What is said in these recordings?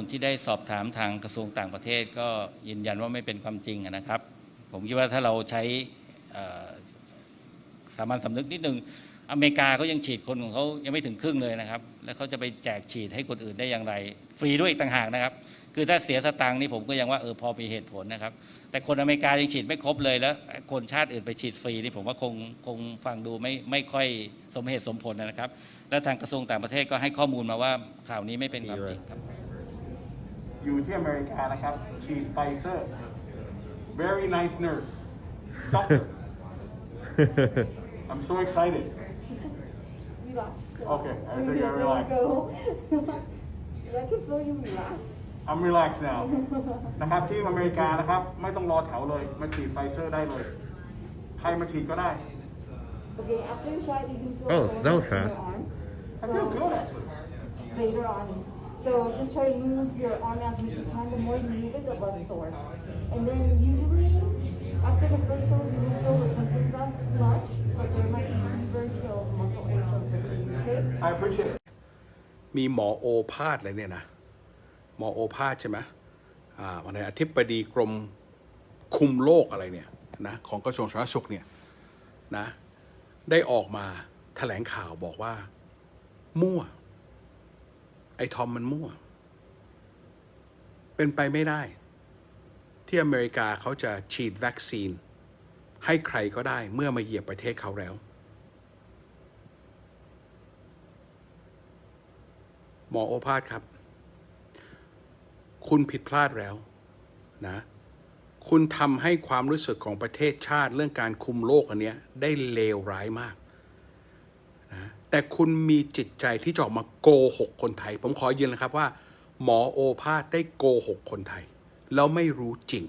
คนที่ได้สอบถามทางกระทรวงต่างประเทศก็ยืนยันว่าไม่เป็นความจริงนะครับ ผมคิดว่าถ้าเราใช้สามัญสำนึกนิดนึงอเมริกาเขายังฉีดคนของเขายังไม่ถึงครึ่งเลยนะครับ แล้วเขาจะไปแจกฉีดให้คนอื่นได้อย่างไร ฟรีด้วยอีกต่างหากนะครับ คือถ้าเสียสตังค์นี่ผมก็ยังว่าเออพอมีเหตุผลนะครับ แต่คนอเมริกายังฉีดไม่ครบเลยแล้ว คนชาติอื่นไปฉีดฟรีนี่ผมว่าคงคงฟังดูไม่ไม่ค่อยสมเหตุสมผลนะครับ แล้วทางกระทรวงต่างประเทศก็ให้ข้อมูลมาว่าข่าวนี้ไม่เป็นความจริงครับ อยู่ที่อเมริกานะครับ ฉีดไฟเซอร์ very nice nurse doctor I'm so excited Relax. Okay, I think I relaxed. Go. I can feel you relax. I'm relaxed now นะครับที่อเมริกานะครับ ไม่ต้องรอแถวเลย มาฉีดไฟเซอร์ได้เลย ใครมาฉีดก็ได้ Okay, after you try, you can feel Oh, soreness that was in your fast. arm. I feel good actually Later on. So just try to move your arm as much as you can. The more you move it, the less sore. And then usually, after the first dose, you will feel the symptoms of flush, but there might be fever, chills, muscle aches, or fatigue. Okay? I appreciate it มีหมอโอภาสเลยเนี่ยนะ หมอโอภาสใช่ไหมอ่าวันนี้อธิบดีกรมคุมโรคอะไรเนี่ยนะของกระทรวงสาธารณสุขเนี่ยนะได้ออกมาแถลงข่าวบอกว่า มั่ว ไอ้ทอมมันมั่ว เป็นไปไม่ได้ ที่อเมริกาเขาจะฉีดวัคซีน ให้ใครก็ได้เมื่อมาเหยียบประเทศเขาแล้ว หมอโอภาสครับ คุณผิดพลาดแล้วนะ คุณทำให้ความรู้สึกของประเทศชาติเรื่องการคุมโรคอันเนี้ยได้เลวร้ายมาก แต่คุณมีจิตใจที่จะออกมาโกหกคนไทย ผมขอยืนนะครับว่า หมอโอภาสได้โกหกคนไทย แล้วไม่รู้จริง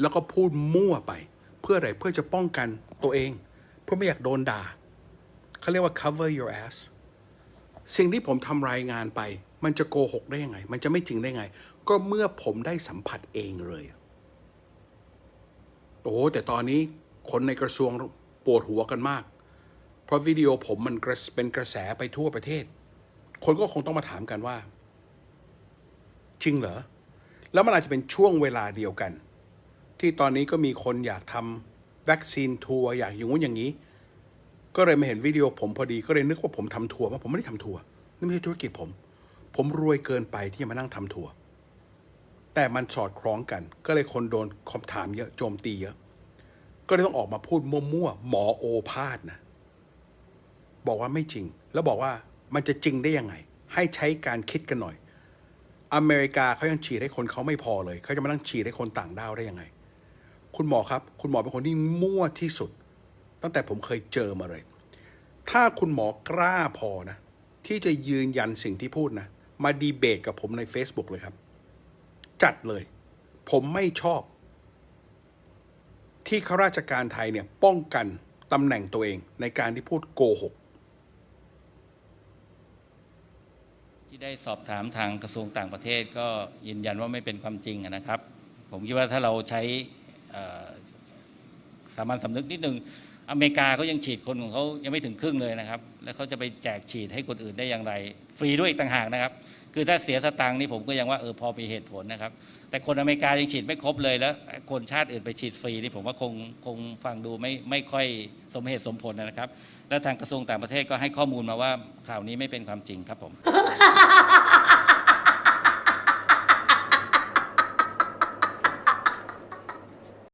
แล้วก็พูดมั่วไป เพื่ออะไรเพื่อจะป้องกันตัวเอง เพื่อไม่อยากโดนด่าเขาเรียกว่า cover your ass สิ่งที่ผมทำรายงานไป มันจะโกหกได้ยังไง มันจะไม่จริงได้ไง ก็เมื่อผมได้สัมผัสเองเลยโอ้แต่ตอนนี้คนในกระทรวงปวดหัวกันมาก เพราะวิดีโอผมมันเป็นกระแสไปทั่วประเทศ คนก็คงต้องมาถามกันว่า จริงเหรอ แล้วมันอาจจะเป็นช่วงเวลาเดียวกัน ที่ตอนนี้ก็มีคนอยากทำวัคซีนทัวร์อยากอย่างงู้นอย่างนี้ ก็เลยมาเห็นวิดีโอผมพอดีก็เลยนึกว่าผมทำทัวร์ว่าผมไม่ได้ทำทัวร์นี่ไม่ใช่ธุรกิจผม ผมรวยเกินไปที่จะมานั่งทำทัวร์แต่มันสอดคล้องกัน ก็เลยคนโดนคำถามเยอะโจมตีเยอะ ก็เลยต้องออกมาพูดมั่วๆหมอโอภาสนะ บอกว่าไม่จริง แล้วบอกว่ามันจะจริงได้ยังไง ให้ใช้การคิดกันหน่อย อเมริกาเขายังฉีดให้คนเขาไม่พอเลยเขาจะมานั่งฉีดให้คนต่างด้าวได้ยังไง คุณหมอครับ คุณหมอเป็นคนที่มั่วที่สุด ตั้งแต่ผมเคยเจอมาเลย ถ้าคุณหมอกล้าพอนะ ที่จะยืนยันสิ่งที่พูดนะ มาดีเบตกับผมใน Facebook เลยครับ จัดเลย ผมไม่ชอบ ที่ข้าราชการไทยเนี่ยป้องกันตำแหน่งตัวเองในการที่พูดโกหก ที่ได้สอบถามทางกระทรวงต่างประเทศก็ยืนยันว่าไม่เป็นความจริงนะครับ ผมคิดว่าถ้าเราใช้สามัญสำนึกนิดนึงอเมริกาเขายังฉีดคนของเขายังไม่ถึงครึ่งเลยนะครับ แล้วเขาจะไปแจกฉีดให้คนอื่นได้อย่างไร ฟรีด้วยอีกต่างหากนะครับ คือถ้าเสียสตังค์นี่ผมก็ยังว่าเออพอมีเหตุผลนะครับ แต่คนอเมริกายังฉีดไม่ครบเลยแล้ว คนชาติอื่นไปฉีดฟรีนี่ผมว่าคงคงฟังดูไม่ไม่ค่อยสมเหตุสมผลนะครับ และทางกระทรวงต่างประเทศก็ให้ข้อมูลมาว่าข่าวนี้ไม่เป็นความจริงครับผม